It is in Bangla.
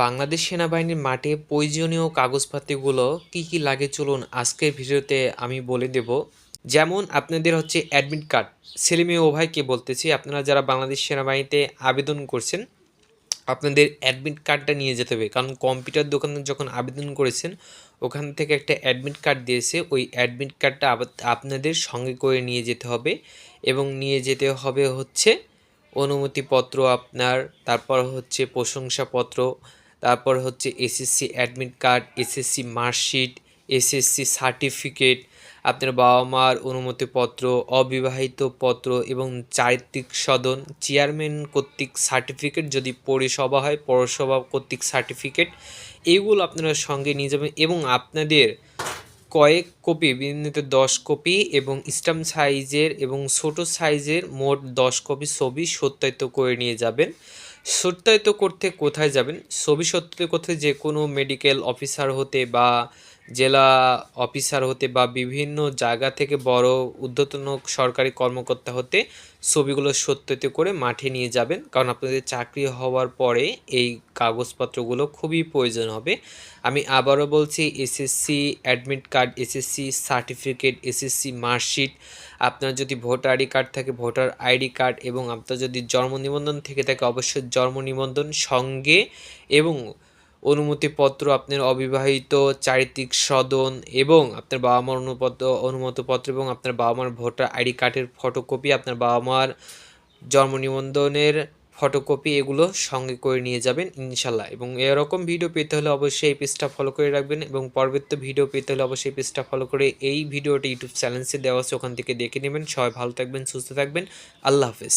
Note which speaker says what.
Speaker 1: বাংলাদেশ সেনাবাহিনীর মাঠে প্রয়োজনীয় কাগজপাতিগুলো কি কি লাগে চলুন আজকের ভিডিওতে আমি বলে দেব। যেমন আপনাদের হচ্ছে অ্যাডমিট কার্ড ছেলে মেয়ে উভয়কে বলতেছি, আপনারা যারা বাংলাদেশ সেনাবাহিনীতে আবেদন করছেন, আপনাদের অ্যাডমিট কার্ডটা নিয়ে যেতে হবে। কারণ কম্পিউটার দোকানে যখন আবেদন করেছেন, ওখান থেকে একটা অ্যাডমিট কার্ড দিয়েছে, ওই অ্যাডমিট কার্ডটা আপনাদের সঙ্গে করে নিয়ে যেতে হবে এবং নিয়ে যেতে হবে হচ্ছে অনুমতিপত্র আপনার, তারপর হচ্ছে প্রশংসাপত্র তারপর হচ্ছে SSC admit card SSC marksheet SSC certificate আপনার বাবা মার অনুমতিপত্র, অবিবাহিত পত্র এবং চারিত্রিক সদন চেয়ারম্যান কর্তৃক সার্টিফিকেট যদি পৌরসভা হয়, পৌরসভা কর্তৃক সার্টিফিকেট এইগুলো আপনারা সঙ্গে নিয়ে যাবেন এবং আপনাদের কয়েক কপি বিভিন্ন দশ কপি এবং স্টাম্প সাইজের এবং ছোট সাইজের মোট দশ কপি ছবি সত্যায়িত করে নিয়ে যাবেন। সত্যায়িত করতে কোথায় যাবেন? ছবি সত্যায়িত করতে যে কোনো মেডিকেল অফিসার হতে বা জেলা অফিসার হতে বা বিভিন্ন জায়গা থেকে বড় ঊর্ধ্বতন সরকারি কর্মকর্তা হতে ছবিগুলো সত্যায়িত করে মাঠে নিয়ে যাবেন। কারণ আপনাদের চাকরি হওয়ার পরে এই কাগজপত্রগুলো খুবই প্রয়োজন হবে। আমি আবারও বলছি, SSC admit card, SSC certificate, SSC marksheet. আপনার যদি ভোটার আইডি কার্ড থাকে, ভোটার আইডি কার্ড এবং আপনার যদি জন্ম নিবন্ধন থেকে থাকে, অবশ্যই জন্ম নিবন্ধন সঙ্গে এবং অনুমতিপত্র, আপনার অবিবাহিত চারিত্রিক সদন এবং আপনার বাবা মার অনুপত্র অনুমতিপত্র এবং আপনার বাবা মার ভোটার আইডি কার্ডের ফটোকপি আপনার বাবা মার জন্ম নিবন্ধনের ফটোকপি এগুলো সঙ্গে করে নিয়ে যাবেন ইনশাল্লাহ এবং এরকম ভিডিও পেতে হলে অবশ্যই এই পেজটা ফলো করে রাখবেন এবং পরবর্তী ভিডিও পেতে হলে অবশ্যই এই পেজটা ফলো করে এই ভিডিওটি ইউটিউব চ্যানেলসে দেওয়া আছে, ওখান থেকে দেখে নেবেন। সবাই ভালো থাকবেন, সুস্থ থাকবেন। আল্লাহ হাফেজ।